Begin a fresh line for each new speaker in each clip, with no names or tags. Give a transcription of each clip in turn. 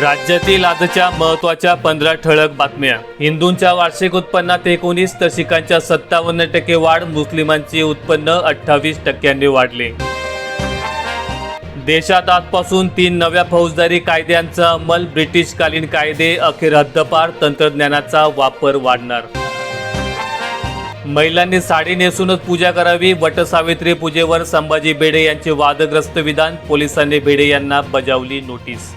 राज्यातील आजच्या महत्त्वाच्या पंधरा ठळक बातम्या. हिंदूंच्या वार्षिक उत्पन्नात एकोणीस तर शिखांच्या सत्तावन्न टक्के वाढ मुस्लिमांचे उत्पन्न अठ्ठावीस टक्क्यांनी वाढले. देशात आजपासून तीन नव्या फौजदारी कायद्यांचा अंमल ब्रिटिशकालीन कायदे अखेर हद्दपार तंत्रज्ञानाचा वापर वाढणार. महिलांनी साडी नेसूनच पूजा करावी वटसावित्री पूजेवर संभाजी भिडे यांचे वादग्रस्त विधान पोलिसांनी भिडे यांना बजावली नोटीस.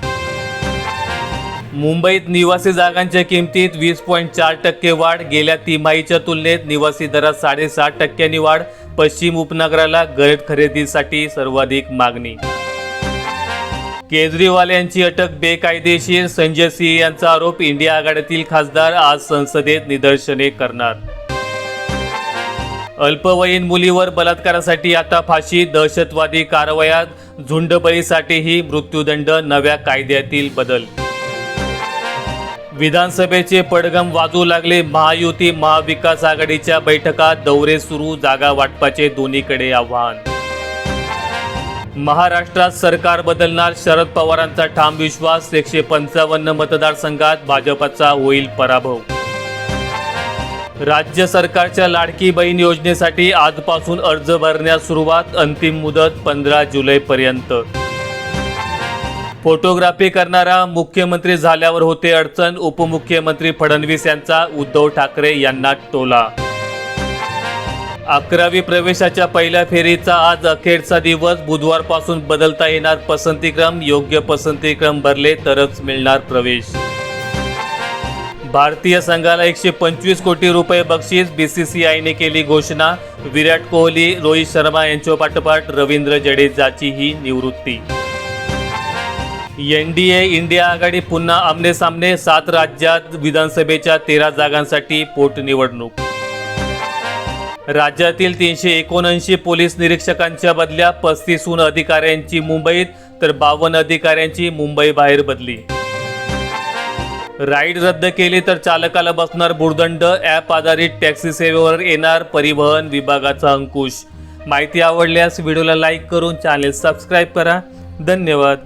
मुंबईत निवासी जागांच्या किमतीत वीस पॉईंट चार टक्के वाढ. गेल्या तिमाहीच्या तुलनेत निवासी दरात साडेसात टक्क्यांनी वाढ. पश्चिम उपनगराला गरज खरेदीसाठी सर्वाधिक मागणी. केजरीवाल यांची अटक बेकायदेशीर. संजय सिंह यांचा आरोप इंडिया आघाडीतील खासदार आज संसदेत निदर्शने करणार. अल्पवयीन मुलीवर बलात्कारासाठी आता फाशी. दहशतवादी कारवायात झुंडबळीसाठीही मृत्यूदंड नव्या कायद्यातील बदल. विधानसभेचे पडगम वाजू लागले. महायुती महाविकास आघाडीच्या बैठका दौरे सुरू जागा वाटपाचे दोन्हीकडे आव्हान. महाराष्ट्रात सरकार बदलणार शरद पवारांचा ठाम विश्वास एकशे पंचावन्न मतदारसंघात भाजपचा होईल पराभव. राज्य सरकारच्या लाडकी बहीण योजनेसाठी आजपासून अर्ज भरण्यास सुरुवात अंतिम मुदत पंधरा जुलैपर्यंत. फोटोग्राफी करणारा मुख्यमंत्री झाल्यावर होते अडचण. उपमुख्यमंत्री फडणवीस यांचा उद्धव ठाकरे यांना टोला. अकरावी प्रवेशाच्या पहिल्या फेरीचा आज अखेरचा दिवस. बुधवारपासून बदलता येणार पसंतीक्रम. योग्य पसंतीक्रम भरले तरच मिळणार प्रवेश. भारतीय संघाला एकशे पंचवीस कोटी रुपये बक्षीस. बीसीसीआयने केली घोषणा. विराट कोहली रोहित शर्मा यांच्या पाठोपाठ रवींद्र जडेजाची ही निवृत्ती. एन डी ए इंडिया आघाडी पुन्हा आमनेसामने सात राज्यात विधानसभेच्या तेरा जागांसाठी पोटनिवडणूक राज्यातील तीनशे एकोणऐंशी पोलीस निरीक्षकांच्या बदल्या पस्तीसहून अधिकाऱ्यांची मुंबईत तर बावन्न अधिकाऱ्यांची मुंबई बाहेर बदली. राईड रद्द केली तर चालकाला बसणार भुर्दंड ॲप आधारित टॅक्सी सेवेवर येणार परिवहन विभागाचा अंकुश. माहिती आवडल्यास व्हिडिओला लाईक करून चॅनेल सबस्क्राईब करा. धन्यवाद.